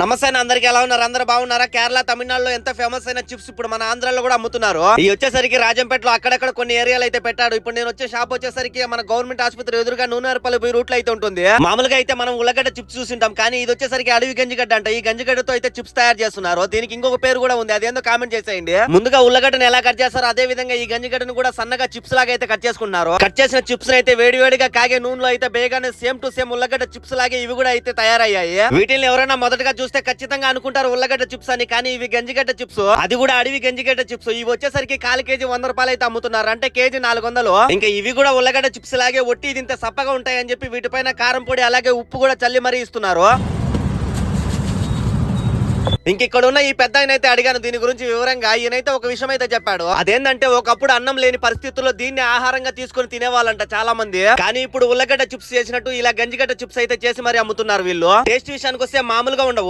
నమస్తే అందరికి అందరికీ ఎలా ఉన్నారు? అందరూ బాగున్నారా? కేరళ తమిళనాడులో ఎంత ఫేమస్ అయిన చిప్స్ ఇప్పుడు మన ఆంధ్రాలో కూడా అమ్ముతున్నారు. ఈ వచ్చేసరికి రాజంపేటలో అక్కడక్కడ కొన్ని ఏరియాలు అయితే పెట్టాడు. ఇప్పుడు నేను వచ్చే షాప్ వచ్చేసరికి మన గవర్నమెంట్ ఆసుపత్రి ఎదురుగా నూనెరపల్లి పోయి రూట్లో అయితే ఉంటుంది. మామూలుగా అయితే మనం ఉల్లగడ్డ చిప్స్ చూసింటాం కానీ ఇది వచ్చేసరికి అడవి గంజిగడ్డ అంట. ఈ గంజిగడ్డతో అయితే చిప్స్ తయారు చేస్తున్నారు. దీనికి ఇంకొక పేరు కూడా ఉంది. అదేందో కామెంట్ చేసేయండి. ముందుగా ఉల్లగడ్డను ఎలా కట్ చేస్తారో అదే విధంగా ఈ గంజిగడ్డను కూడా సన్నగా చిప్స్ లాగా అయితే కట్ చేసుకున్నారు కట్ చేసిన చిప్స్ అయితే వేడి వేడిగా కాగే నూనెలో అయితే బేగానే సేమ్ టు సేమ్ ఉల్లగడ్డ చిప్స్ లాగే ఇవి కూడా అయితే తయారయ్యాయి. వీటిని ఎవరైనా మొదటగా చూస్తే ఖచ్చితంగా అనుకుంటారు ఉల్లగడ్డ చిప్స్ అని కానీ ఇవి గంజిగడ్డ చిప్స్. అది కూడా అడవి గంజిగడ్డ చిప్స్. ఇవి వచ్చేసరికి కాలు కేజీ వంద రూపాయలు అయితే అమ్ముతున్నారు. అంటే కేజీ నాలుగు వందలు ఇంకా ఇవి కూడా ఉల్లగడ్డ చిప్స్ లాగే ఒట్టి ఇది ఇంత సప్పగా ఉంటాయని చెప్పి వీటిపైన కారం పొడి అలాగే ఉప్పు కూడా చల్లి మరీ ఇస్తున్నారు. ఇంక ఇక్కడ ఉన్న ఈ పెద్ద ఆయన అయితే అడిగాను దీని గురించి వివరంగా. ఈయనైతే ఒక విషయం అయితే చెప్పాడు. అదేంటంటే ఒకప్పుడు అన్నం లేని పరిస్థితుల్లో దీన్ని ఆహారంగా తీసుకొని తినేవాళ్ళంట చాలా మంది కానీ ఇప్పుడు ఉల్లగడ్డ చిప్స్ చేసినట్టు ఇలా గంజిగడ్డ చిప్స్ అయితే చేసి మరి అమ్ముతున్నారు వీళ్ళు. టేస్ట్ విషయానికి వస్తే మామూలుగా ఉండవు.